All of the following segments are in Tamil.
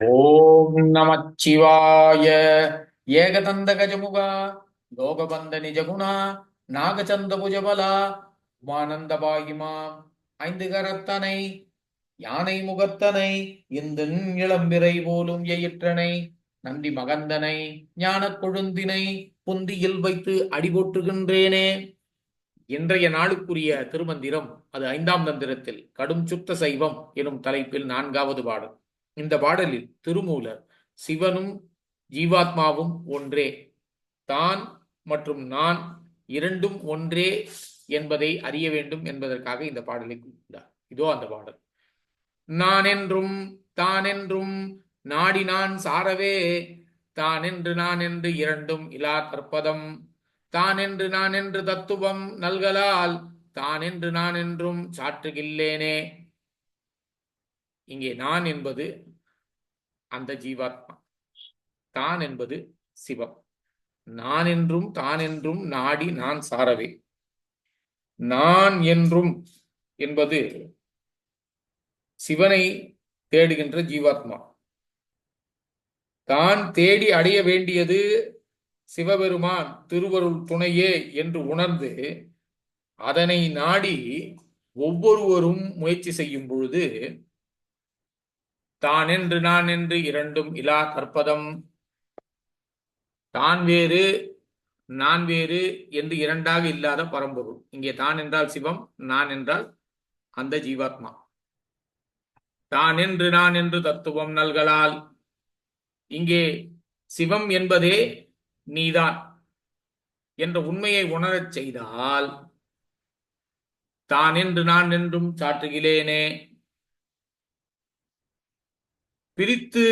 ஓம் நமச்சிவாய. ஏகதந்த கஜமுகா லோகபந்த நிஜகுணா நாகச்சந்த புஜபலா உமானந்த பாகிமா ஐந்து கரத்தனை யானை முகத்தனை இந்த இளம்பிறை போலும் எயிற்றனை நந்தி மகந்தனை ஞான கொழுந்தினை புந்தியில் வைத்து அடிபோற்றுகின்றேனே. இன்றைய நாளுக்குரிய திருமந்திரம் அது ஐந்தாம் தந்திரத்தில் கடும் சுத்த சைவம் எனும் தலைப்பில் நான்காவது பாடல். இந்த பாடலில் திருமூலர் சிவனும் ஜீவாத்மாவும் ஒன்றே. தான் மற்றும் நான் இரண்டும் ஒன்றே என்பதை அறிய வேண்டும் என்பதற்காக இந்த பாடலை குறிப்பிட்டார். இதோ அந்த பாடல். நான் என்றும் தான் என்றும் நாடி நான் சாரவே. தான் என்று நான் என்று இரண்டும் இலா தற்பதம் தான் என்று நான் என்று தத்துவம் நல்கலால் தான் என்று நான் என்றும் சாற்றுகில்லேனே. இங்கே நான் என்பது அந்த ஜீவாத்மா. தான் என்பது சிவம். நான் என்றும் தான் என்றும் நாடி நான் சாரவே. நான் என்றும் என்பது சிவனை தேடுகின்ற ஜீவாத்மா. தான் தேடி அடைய வேண்டியது சிவபெருமான் திருவருள் துணையே என்று உணர்ந்து அதனை நாடி ஒவ்வொருவரும் முயற்சி செய்யும் பொழுது தான் என்று நான் என்று இரண்டும் இலா கற்பதம். தான் வேறு நான் வேறு என்று இரண்டாக இல்லாத பரம்பொருள். இங்கே தான் என்றால் சிவம் நான் என்றால் அந்த ஜீவாத்மா. தான் என்று நான் என்று தத்துவம் நல்கலால் இங்கே சிவம் என்பதே நீதான் என்ற உண்மையை உணரச் செய்தால் தான் என்று நான் என்றும் சாற்றுகிறேனே பிரித்து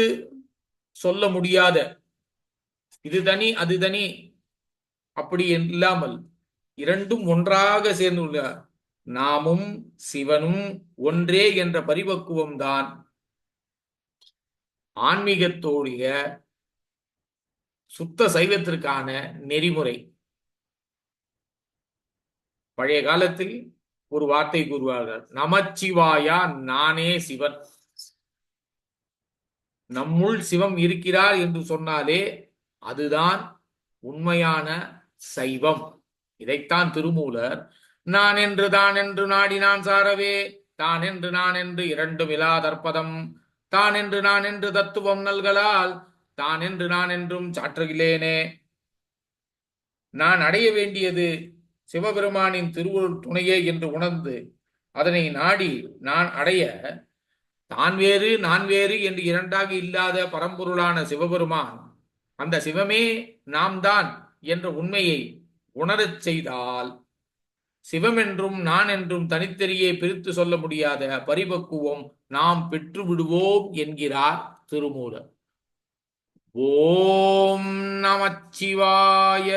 சொல்ல முடியாத. இது தனி அது தனி. அப்படி இல்லாமல் இரண்டும் ஒன்றாக சேர்ந்துள்ள நாமும் சிவனும் ஒன்றே என்ற பரிபக்குவம் தான் ஆன்மீகத்தோடைய சுத்த சைவத்திற்கான நெறிமுறை. பழைய காலத்தில் ஒரு வார்த்தை கூறுவார்கள் நமச்சிவாயா நானே சிவன். நம்முள் சிவம் இருக்கிறார் என்று சொன்னாலே அதுதான் உண்மையான சைவம். இதைத்தான் திருமூலர் நான் என்று தான் என்று நாடி நான் சாரவே தான் என்று நான் என்று இரண்டு விழாதற்பதம் தான் என்று நான் என்று தத்துவம் நல்கலால் தான் என்று நான் என்றும் சாற்றுகிறேனே. நான் அடைய வேண்டியது சிவபெருமானின் திருவுருள் துணையே என்று உணர்ந்து அதனை நாடி நான் அடைய தான் வேறு நான் வேறு என்று இரண்டாக இல்லாத பரம்பொருளான சிவபெருமான் அந்த சிவமே நாம் தான் என்ற உண்மையை உணரச் செய்தால் சிவம் என்றும் நான் என்றும் தனித்தெரியே பிரித்து சொல்ல முடியாத பரிபக்குவம் நாம் பெற்று விடுவோம் என்கிறார் திருமூலர். ஓம் நமச்சிவாய.